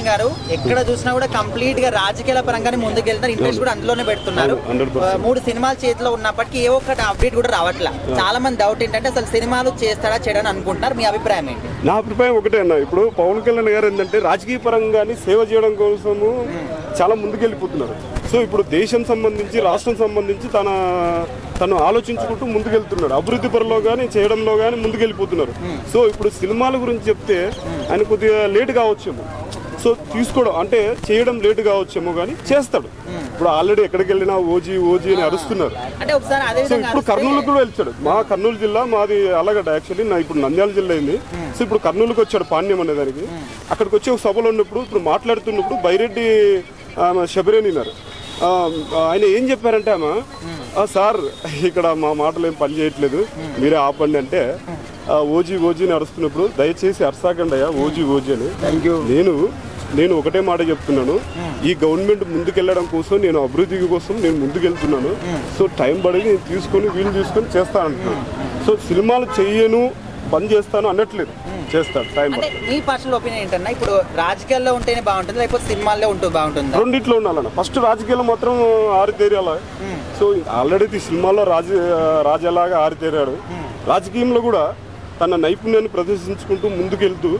గారు ఎక్కడ చూసినా కూడా కంప్లీట్గా రాజకీయాల పరంగానే ముందుకు వెళ్తారు ఇంట్రెస్ట్ కూడా అందులోనే పెడుతున్నారు. అవును, 100%. ఆ, మూడు సినిమాలు చేతిలో ఉన్నప్పటికీ ఏ ఒక్కటి అప్డేట్ కూడా రావట్లా. చాలా మంది డౌట్ ఏంటంటే అసలు సినిమాలు చేస్తాడా చేయడని అనుకుంటున్నారు. మీ అభిప్రాయం ఏంటి? నా అభిప్రాయం ఒకటే అన్న. ఇప్పుడు పవన్ కళ్యాణ్ గారు ఏంటంటే రాజకీయ పరంగాని సేవ చేయడం కోసము చాలా ముందుకెళ్ళిపోతున్నారు. సో ఇప్పుడు దేశం సంబంధించి రాష్ట్రం సంబంధించి తన తను ఆలోచించుకుంటూ ముందుకెళ్తున్నాడు అభివృద్ధి పరంలో కానీ చేయడంలో కానీ ముందుకెళ్ళిపోతున్నారు. సో ఇప్పుడు సినిమాల గురించి చెప్తే ఆయన కొద్దిగా లేట్ కావచ్చేమో. సో తీసుకోవడం అంటే చేయడం లేట్ కావచ్చేమో కానీ చేస్తాడు. ఇప్పుడు ఆల్రెడీ ఎక్కడికి వెళ్ళినా ఓజీ ఓజీ అని అరుస్తున్నారు. అంటే ఒకసారి అదే సో విధంగా ఇప్పుడు కర్నూలుకు కూడా వెళ్తాడు మా కర్నూలు జిల్లా మాది అలాగట యాక్చువల్లీ నా ఇప్పుడు నంద్యాల జిల్లా అయింది. సో ఇప్పుడు కర్నూలుకి వచ్చాడు పాణ్యం అనే దానికి. అక్కడికి వచ్చి ఒక సభలో ఉన్నప్పుడు ఇప్పుడు మాట్లాడుతున్నప్పుడు బైరెడ్డి ఆమె శబరేని ఉన్నారు ఆ, ఆయన ఏం చెప్పారంటే ఆమె "ఆ, సార్ ఇక్కడ మా మాటలు ఏం పని చేయట్లేదు. మీరే ఆపండి అంటే "ఆ, ఓజీ ఓజీ అని అరుస్తున్నప్పుడు దయచేసి అరసాకండి అయ్యా ఓజీ ఓజీ అని. నేను నేను ఒకటే మాట చెప్తున్నాను. ఈ గవర్నమెంట్ ముందుకెళ్ళడం కోసం నేను అభివృద్ధి కోసం నేను ముందుకెళ్తున్నాను. సో టైం పడి నేను తీసుకొని వీలు తీసుకొని చేస్తాను అంటున్నాను. సో సినిమాలు చెయ్యను పని చేస్తాను అనట్లేదు చేస్తాను టైం మీ పర్సనల్ ఒపీనియన్ ఏంటన్నా? ఇప్పుడు రాజకీయాల్లో ఉంటేనే బాగుంటుంది లేకపోతే సినిమాల్లో ఉంటూ బాగుంటుందా? రెండిట్లో ఉండాలన్న. ఫస్ట్ రాజకీయాలు మాత్రం ఆరితేరాల సో ఆల్రెడీ ఈ సినిమాలో రాజ రాజాలాగా ఆరితేరాడు రాజకీయంలో కూడా తన నైపుణ్యాన్ని ప్రదర్శించుకుంటూ ముందుకెళ్తూ